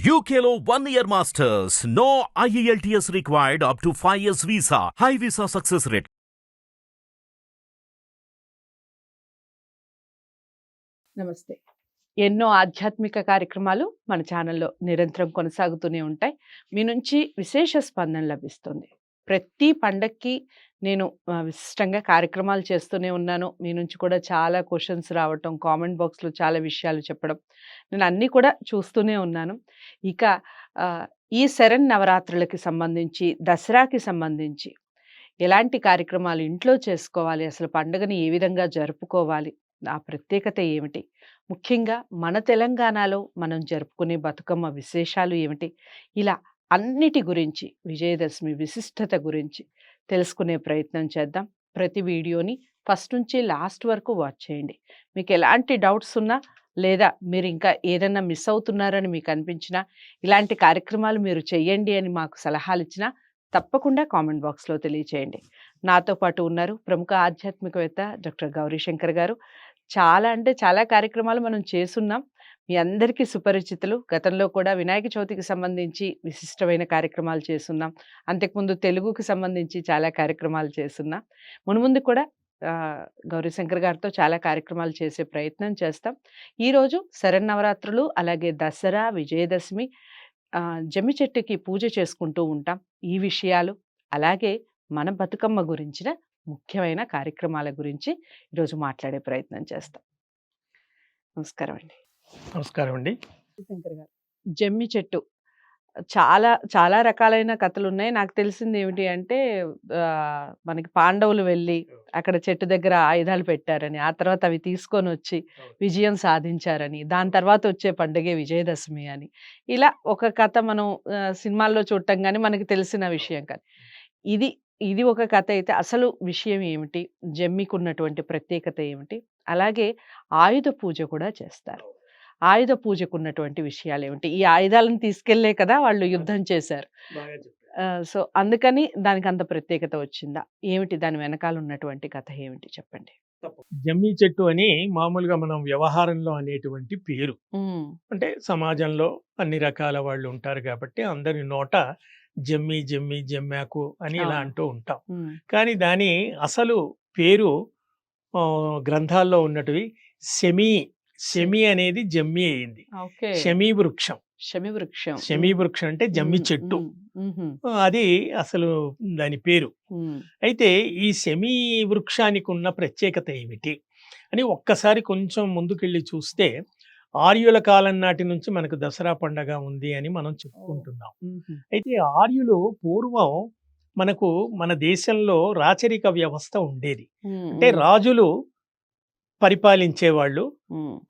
యూకేలో one year masters no IELTS required up to five years visa high visa success rate నమస్తే ఎన్నో ఆధ్యాత్మిక కార్యక్రమాలు మన ఛానల్లో నిరంతరం కొనసాగుతూనే ఉంటాయి మీ నుంచి విశేష స్పందన లభిస్తుంది ప్రతి పండక్కి నేను విశిష్టంగా కార్యక్రమాలు చేస్తూనే ఉన్నాను. మీ నుంచి కూడా చాలా క్వశ్చన్స్ రావటం కామెంట్ బాక్స్లో చాలా విషయాలు చెప్పడం నేను అన్నీ కూడా చూస్తూనే ఉన్నాను. ఇక ఈ శరణ్ నవరాత్రులకి సంబంధించి దసరాకి సంబంధించి ఎలాంటి కార్యక్రమాలు ఇంట్లో చేసుకోవాలి? అసలు పండుగని ఏ విధంగా జరుపుకోవాలి? ఆ ప్రత్యేకత ఏమిటి? ముఖ్యంగా మన తెలంగాణలో మనం జరుపుకునే బతుకమ్మ విశేషాలు ఏమిటి? ఇలా అన్నిటి గురించి విజయదశమి విశిష్టత గురించి తెలుసుకునే ప్రయత్నం చేద్దాం. ప్రతి వీడియోని ఫస్ట్ నుంచి లాస్ట్ వరకు వాచ్ చేయండి. మీకు ఎలాంటి డౌట్స్ ఉన్నా లేదా మీరు ఇంకా ఏదైనా మిస్ అవుతున్నారని మీకు అనిపించినా ఇలాంటి కార్యక్రమాలు మీరు చెయ్యండి అని మాకు సలహాలు ఇచ్చినా తప్పకుండా కామెంట్ బాక్స్లో తెలియచేయండి. నాతో పాటు ఉన్నారు ప్రముఖ ఆధ్యాత్మికవేత్త డాక్టర్ గౌరీశంకర్ గారు. చాలా అంటే చాలా కార్యక్రమాలు మనం చేస్తున్నాం. మీ అందరికీ సుపరిచితులు. గతంలో కూడా వినాయక చవితికి సంబంధించి విశిష్టమైన కార్యక్రమాలు చేస్తున్నాం. అంతకుముందు తెలుగుకి సంబంధించి చాలా కార్యక్రమాలు చేస్తున్నాం. మునుముందు కూడా గౌరీశంకర్ గారితో చాలా కార్యక్రమాలు చేసే ప్రయత్నం చేస్తాం. ఈరోజు శరన్నవరాత్రులు అలాగే దసరా విజయదశమి జమి జమ్మి చెట్టుకి పూజ చేసుకుంటూ ఉంటాం. ఈ విషయాలు అలాగే మన బతుకమ్మ గురించిన ముఖ్యమైన కార్యక్రమాల గురించి ఈరోజు మాట్లాడే ప్రయత్నం చేస్తాం. నమస్కారం అండి నమస్కారం అండి. శంకర్ గారు. జమ్మి చెట్టు. చాలా చాలా రకాలైన కథలు ఉన్నాయి నాకు తెలిసింది ఏమిటి అంటే మనకి పాండవులు వెళ్ళి అక్కడ చెట్టు దగ్గర ఆయుధాలు పెట్టారని ఆ తర్వాత అవి తీసుకొని వచ్చి విజయం సాధించారని దాని తర్వాత వచ్చే పండుగే విజయదశమి అని. ఇలా ఒక కథ మనం సినిమాల్లో చూడటం కానీ మనకి తెలిసిన విషయం కానీ ఇది ఇది ఒక కథ అయితే అసలు విషయం ఏమిటి? జమ్మికి ఉన్నటువంటి ప్రత్యేకత ఏమిటి? అలాగే ఆయుధ పూజ కూడా చేస్తారు. ఆయుధ పూజకు ఉన్నటువంటి విషయాలు ఏమిటి ఈ ఆయుధాలను తీసుకెళ్ళే కదా వాళ్ళు యుద్ధం చేశారు. సో అందుకని దానికి అంత ప్రత్యేకత వచ్చిందా? ఏమిటి దాని వెనకాల ఉన్నటువంటి కథ ఏమిటి చెప్పండి? జమ్మి చెట్టు అని మామూలుగా మనం వ్యవహారంలో అనేటువంటి పేరు. అంటే సమాజంలో అన్ని రకాల వాళ్ళు ఉంటారు కాబట్టి అందరి నోట జమ్మి జమ్మి జమ్మాకు అని ఇలా. అంటూ ఉంటాం. కానీ దాని అసలు పేరు గ్రంథాల్లో ఉన్నటివి శమి శమి అనేది జమ్మి అయింది. శమీ వృక్షం. శమి వృక్షం. శమీ వృక్షం అంటే జమ్మి చెట్టు. అది అసలు దాని పేరు. అయితే ఈ శమీ వృక్షానికి ఉన్న ప్రత్యేకత ఏమిటి? అని ఒక్కసారి కొంచెం ముందుకెళ్ళి చూస్తే ఆర్యుల కాలం నాటి నుంచి మనకు దసరా పండగ ఉంది అని మనం చెప్పుకుంటున్నాం. అయితే ఆర్యులు పూర్వం మనకు మన దేశంలో రాచరిక వ్యవస్థ ఉండేది. అంటే రాజులు పరిపాలించేవాళ్ళు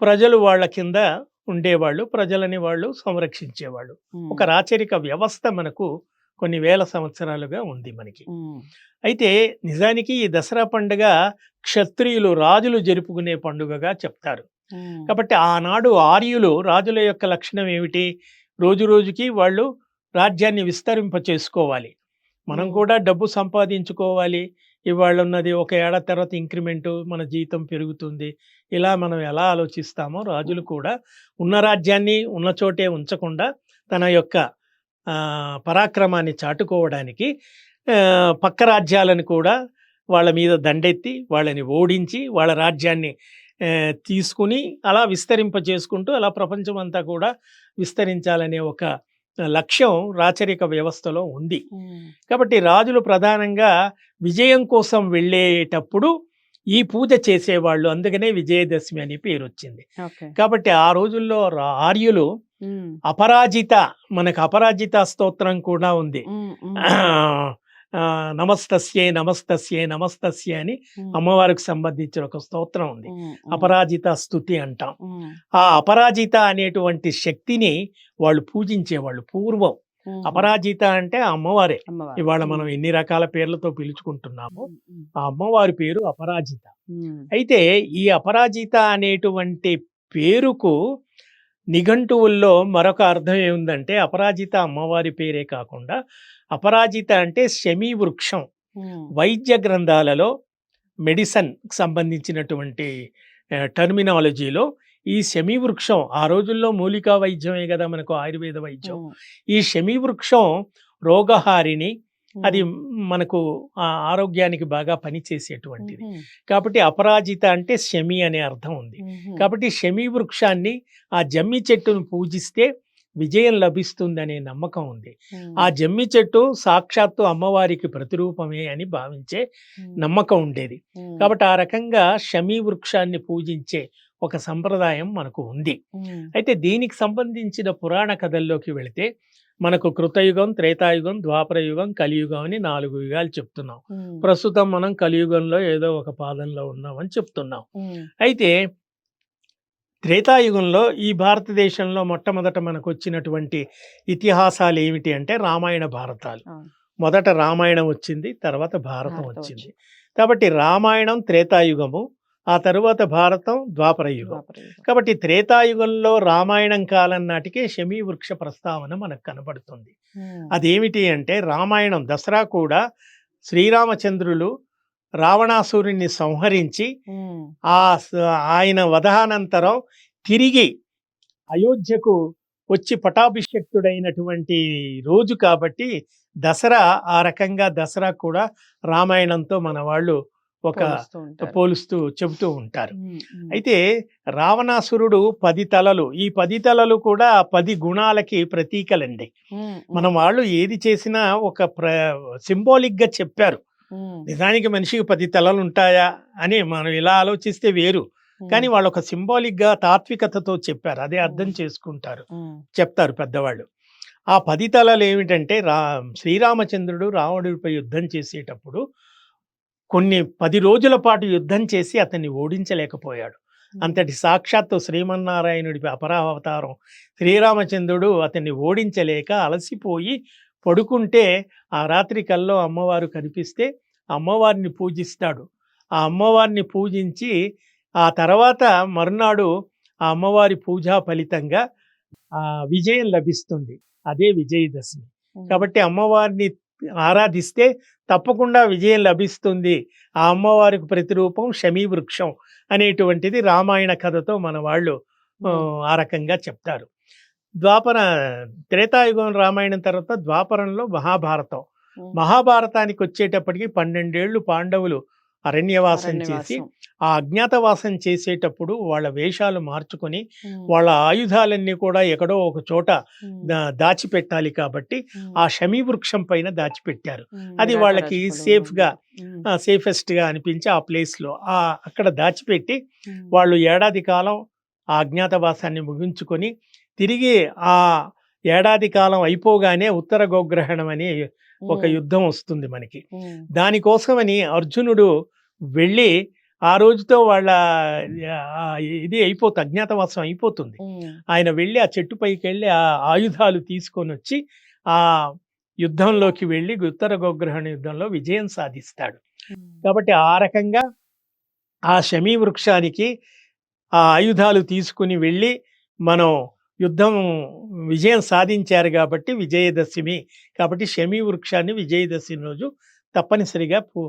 ప్రజలు వాళ్ళ కింద ఉండేవాళ్ళు ప్రజలని వాళ్ళు సంరక్షించేవాళ్ళు. ఒక రాచరిక వ్యవస్థ మనకు కొన్ని వేల సంవత్సరాలుగా ఉంది మనకి. అయితే నిజానికి ఈ దసరా పండుగ క్షత్రియులు రాజులు జరుపుకునే పండుగగా చెప్తారు. కాబట్టి ఆనాడు ఆర్యులు రాజుల యొక్క లక్షణం ఏమిటి? రోజు రోజుకి వాళ్ళు రాజ్యాన్ని విస్తరింప చేసుకోవాలి మనం. కూడా డబ్బు సంపాదించుకోవాలి. ఇవాళ ఉన్నది ఒక ఏడాది తర్వాత ఇంక్రిమెంట్ మన జీతం పెరుగుతుంది. ఇలా మనం ఎలా ఆలోచిస్తామో రాజులు కూడా ఉన్న రాజ్యాన్ని ఉన్న చోటే ఉంచకుండా తన యొక్క పరాక్రమాన్ని చాటుకోవడానికి పక్క రాజ్యాలను కూడా వాళ్ళ మీద దండెత్తి వాళ్ళని ఓడించి వాళ్ళ రాజ్యాన్ని తీసుకుని అలా విస్తరింప చేసుకుంటూ అలా ప్రపంచం అంతా కూడా విస్తరించాలనే ఒక లక్ష్యం రాచరిక వ్యవస్థలో ఉంది. కాబట్టి రాజులు ప్రధానంగా విజయం కోసం వెళ్ళేటప్పుడు ఈ పూజ చేసేవాళ్ళు. అందుకనే విజయదశమి అని పేరు వచ్చింది కాబట్టి ఆ రోజుల్లో ఆర్యులు అపరాజిత మనకు అపరాజిత స్తోత్రం కూడా ఉంది. నమస్తస్యే నమస్తస్యే నమస్తస్యే అని అమ్మవారికి సంబంధించిన ఒక స్తోత్రం ఉంది. అపరాజిత స్థుతి అంటాం. ఆ అపరాజిత అనేటువంటి శక్తిని వాళ్ళు పూజించేవాళ్ళు పూర్వం. అపరాజిత అంటే అమ్మవారే. ఇవాళ మనం ఎన్ని రకాల పేర్లతో పిలుచుకుంటున్నామో ఆ అమ్మవారి పేరు అపరాజిత. అయితే ఈ అపరాజిత అనేటువంటి పేరుకు నిఘంటువుల్లో మరొక అర్థం ఏముందంటే అపరాజిత అమ్మవారి పేరే కాకుండా అపరాజిత అంటే శమీ వృక్షం. వైద్య గ్రంథాలలో మెడిసన్ సంబంధించినటువంటి టర్మినాలజీలో ఈ శమీ వృక్షం ఆ రోజుల్లో మూలికా వైద్యమే కదా మనకు ఆయుర్వేద వైద్యం. ఈ శమీ వృక్షం రోగహారిని ఉమ్, అది మనకు ఆ ఆరోగ్యానికి బాగా పనిచేసేటువంటిది కాబట్టి అపరాజిత అంటే శమి అనే అర్థం ఉంది. కాబట్టి శమీ వృక్షాన్ని ఆ జమ్మి చెట్టును పూజిస్తే విజయం లభిస్తుందనే నమ్మకం ఉంది. ఆ జమ్మి చెట్టు సాక్షాత్తు అమ్మవారికి ప్రతిరూపమే అని భావించే నమ్మకం ఉండేది. కాబట్టి ఆ రకంగా శమీ వృక్షాన్ని పూజించే ఒక సంప్రదాయం మనకు ఉంది. అయితే దీనికి సంబంధించిన పురాణ కథల్లోకి వెళితే మనకు కృతయుగం త్రేతాయుగం ద్వాపర యుగం కలియుగం అని నాలుగు యుగాలు చెప్తున్నాం. ప్రస్తుతం మనం కలియుగంలో ఏదో ఒక పాదంలో ఉన్నామని చెప్తున్నాం. అయితే త్రేతాయుగంలో ఈ భారతదేశంలో మొట్టమొదట మనకు వచ్చినటువంటి ఇతిహాసాలు ఏమిటి అంటే రామాయణ భారతాలు. మొదట రామాయణం వచ్చింది తర్వాత భారతం వచ్చింది. కాబట్టి రామాయణం త్రేతాయుగము ఆ తరువాత భారతం ద్వాపర యుగం. ద్వాపర యుగం. కాబట్టి త్రేతాయుగంలో రామాయణం కాలం నాటికే శమీ వృక్ష ప్రస్తావన మనకు కనబడుతుంది. అదేమిటి అంటే రామాయణం దసరా కూడా శ్రీరామచంద్రులు రావణాసురుణ్ణి సంహరించి ఆ ఆయన వధానంతరం తిరిగి అయోధ్యకు వచ్చి పటాభిషక్తుడైనటువంటి రోజు కాబట్టి దసరా ఆ రకంగా దసరా కూడా రామాయణంతో మన వాళ్ళు ఒక పోలుస్తూ చెబుతూ ఉంటారు. అయితే రావణాసురుడు పది తలలు ఈ పది తలలు కూడా పది గుణాలకి ప్రతీకలండి. మన వాళ్ళు ఏది చేసినా ఒక ప్ర సింబాలిక్గా చెప్పారు నిజానికి మనిషికి పది తలలు ఉంటాయా అని మనం ఇలా ఆలోచిస్తే వేరు. కానీ వాళ్ళు ఒక సింబాలిక్గా తాత్వికతతో చెప్పారు. అదే అర్థం చేసుకుంటారు. చెప్తారు పెద్దవాళ్ళు. ఆ పది తలలు ఏమిటంటే రా శ్రీరామచంద్రుడు రావణుడిపై యుద్ధం చేసేటప్పుడు కొన్ని పది రోజుల పాటు యుద్ధం చేసి అతన్ని ఓడించలేకపోయాడు. అంతటి సాక్షాత్తు శ్రీమన్నారాయణుడి అపరావతారం. శ్రీరామచంద్రుడు అతన్ని ఓడించలేక అలసిపోయి పడుకుంటే ఆ రాత్రి కల్లో అమ్మవారు కనిపిస్తే అమ్మవారిని పూజిస్తాడు. ఆ అమ్మవారిని పూజించి ఆ తర్వాత మరునాడు ఆ అమ్మవారి పూజా ఫలితంగా ఆ విజయం లభిస్తుంది. అదే విజయదశమి. కాబట్టి అమ్మవారిని ఆరాధిస్తే తప్పకుండా విజయం లభిస్తుంది. ఆ అమ్మవారికి ప్రతిరూపం వృక్షం అనేటువంటిది రామాయణ కథతో మన వాళ్ళు ఆ, రకంగా చెప్తారు. ద్వాపర త్రేతాయుగం రామాయణం తర్వాత ద్వాపరంలో మహాభారతం. మహాభారతానికి వచ్చేటప్పటికి పన్నెండేళ్ళు పాండవులు అరణ్యవాసం చేసి. ఆ అజ్ఞాతవాసం చేసేటప్పుడు వాళ్ళ వేషాలు మార్చుకొని వాళ్ళ ఆయుధాలన్నీ కూడా ఎక్కడో ఒక చోట దాచిపెట్టాలి కాబట్టి ఆ శమీ వృక్షం పైన దాచిపెట్టారు. అది వాళ్ళకి రాజుకుడు. safe గా, ఉమ్, సేఫెస్ట్గా అనిపించి ఆ ప్లేస్లో ఆ అక్కడ దాచిపెట్టి వాళ్ళు ఏడాది కాలం ఆ అజ్ఞాతవాసాన్ని ముగించుకొని తిరిగి ఆ ఏడాది కాలం అయిపోగానే ఉత్తర గోగ్రహణం అనే ఒక యుద్ధం వస్తుంది మనకి. దానికోసమని అర్జునుడు వెళ్ళి ఆ రోజుతో వాళ్ళ ఇది అయిపోతుంది అజ్ఞాతవాసం అయిపోతుంది. ఆయన వెళ్ళి ఆ చెట్టు పైకి వెళ్ళి ఆ ఆయుధాలు తీసుకొని వచ్చి ఆ యుద్ధంలోకి వెళ్ళి ఉత్తర గోగ్రహణ యుద్ధంలో విజయం సాధిస్తాడు. కాబట్టి ఆ రకంగా ఆ శమీ వృక్షానికి ఆ ఆయుధాలు తీసుకుని వెళ్ళి మనం యుద్ధం విజయం సాధించారు కాబట్టి విజయదశమి. కాబట్టి శమీ వృక్షాన్ని విజయదశమి రోజు తప్పనిసరిగా పూ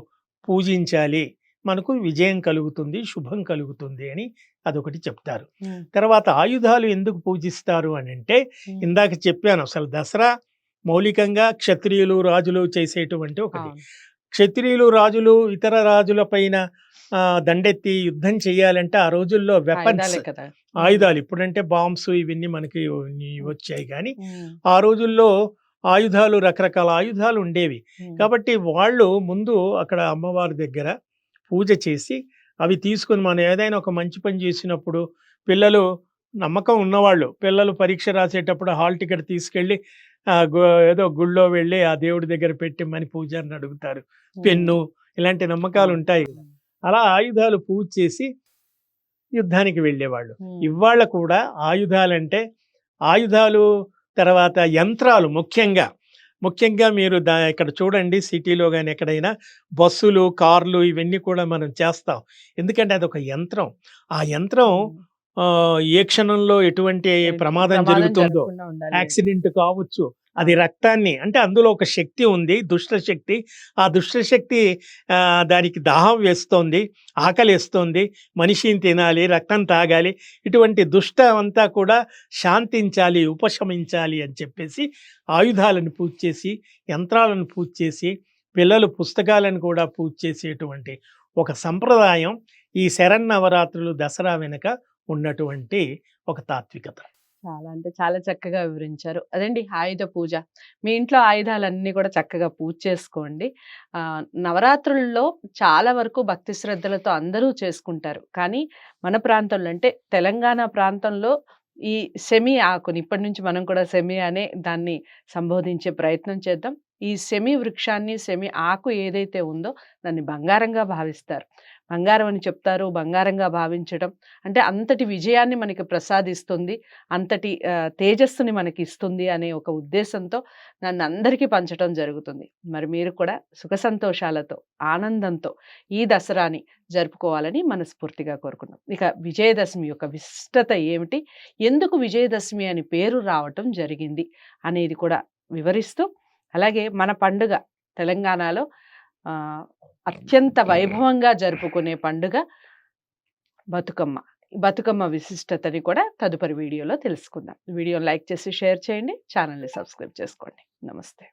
పూజించాలి. మనకు విజయం కలుగుతుంది శుభం కలుగుతుంది అని అదొకటి చెప్తారు. తర్వాత ఆయుధాలు ఎందుకు పూజిస్తారు అని అంటే ఇందాక చెప్పాను అసలు దసరా మౌలికంగా క్షత్రియులు రాజులు చేసేటువంటి ఒకటి. క్షత్రియులు రాజులు ఇతర రాజుల పైన దండెత్తి యుద్ధం చేయాలంటే ఆ రోజుల్లో వెపన్స్ ఆయుధాలే ఇప్పుడంటే బాంబ్స్ ఇవన్నీ మనకి వచ్చాయి కానీ ఆ రోజుల్లో ఆయుధాలు రకరకాల ఆయుధాలు ఉండేవి. కాబట్టి వాళ్ళు ముందు అక్కడ అమ్మవారి దగ్గర పూజ చేసి అవి తీసుకొని మనం ఏదైనా ఒక మంచి పని చేసినప్పుడు పిల్లలు నమ్మకం ఉన్నవాళ్ళు పిల్లలు పరీక్ష రాసేటప్పుడు హాల్ టికెట్ తీసుకెళ్ళి ఏదో గుళ్ళో వెళ్ళి ఆ దేవుడి దగ్గర పెట్టిమ్మని పూజారిని అడుగుతారు. ఉమ్, పెన్ను ఇలాంటి నమ్మకాలు ఉంటాయి అలా ఆయుధాలు పూజ చేసి యుద్ధానికి వెళ్ళేవాళ్ళు. ఇవాళ కూడా ఆయుధాలంటే ఆయుధాలు తర్వాత యంత్రాలు ముఖ్యంగా. ముఖ్యంగా మీరు దా ఇక్కడ చూడండి సిటీలో కానీ ఎక్కడైనా బస్సులు కార్లు ఇవన్నీ కూడా మనం చేస్తాం. ఎందుకంటే అదొక యంత్రం. ఆ యంత్రం ఏ క్షణంలో ఎటువంటి ప్రమాదం జరుగుతుందో. యాక్సిడెంట్ కావచ్చు అది రక్తాన్ని అంటే అందులో ఒక శక్తి ఉంది దుష్ట శక్తి ఆ దుష్ట శక్తి దానికి దాహం వేస్తోంది ఆకలి వేస్తోంది మనిషిని తినాలి రక్తం తాగాలి ఇటువంటి దుష్ట అంతా కూడా శాంతించాలి ఉపశమించాలి అని చెప్పేసి ఆయుధాలను పూజ చేసి యంత్రాలను పూజ చేసి పిల్లలు పుస్తకాలను కూడా పూజ చేసేటువంటి ఒక సంప్రదాయం ఈ శరన్నవరాత్రులు దసరా వెనుక ఉన్నటువంటి ఒక తాత్వికత. చాలా అంటే చాలా చక్కగా వివరించారు. అదండి ఆయుధ పూజ. మీ ఇంట్లో ఆయుధాలన్నీ కూడా చక్కగా పూజ చేసుకోండి. నవరాత్రుల్లో చాలా వరకు భక్తి శ్రద్ధలతో అందరూ చేసుకుంటారు. కానీ మన ప్రాంతంలో అంటే తెలంగాణ ప్రాంతంలో ఈ సెమీ ఆకుని ఇప్పటి నుంచి మనం కూడా సెమీ అనే దాన్ని సంబోధించే ప్రయత్నం చేద్దాం. ఈ సెమి వృక్షాన్ని సెమి ఆకు ఏదైతే ఉందో దాన్ని బంగారంగా భావిస్తారు. బంగారం అని చెప్తారు బంగారంగా భావించడం అంటే అంతటి విజయాన్ని మనకి ప్రసాదిస్తుంది అంతటి తేజస్సుని మనకి ఇస్తుంది అనే ఒక ఉద్దేశంతో నన్ను అందరికీ పంచడం జరుగుతుంది. మరి మీరు కూడా సుఖ సంతోషాలతో ఆనందంతో ఈ దసరాని జరుపుకోవాలని మనస్ఫూర్తిగా కోరుకున్నాం ఇక విజయదశమి యొక్క విశిష్టత ఏమిటి? ఎందుకు విజయదశమి అని పేరు రావటం జరిగింది అనేది కూడా వివరిస్తూ అలాగే మన పండుగ తెలంగాణలో అత్యంత వైభవంగా జరుపుకునే పండుగ బతుకమ్మ. బతుకమ్మ విశిష్టతని కూడా తదుపరి వీడియోలో తెలుసుకుందాం. వీడియో లైక్ చేసి షేర్ చేయండి. ఛానల్ని సబ్స్క్రైబ్ చేసుకోండి. నమస్తే.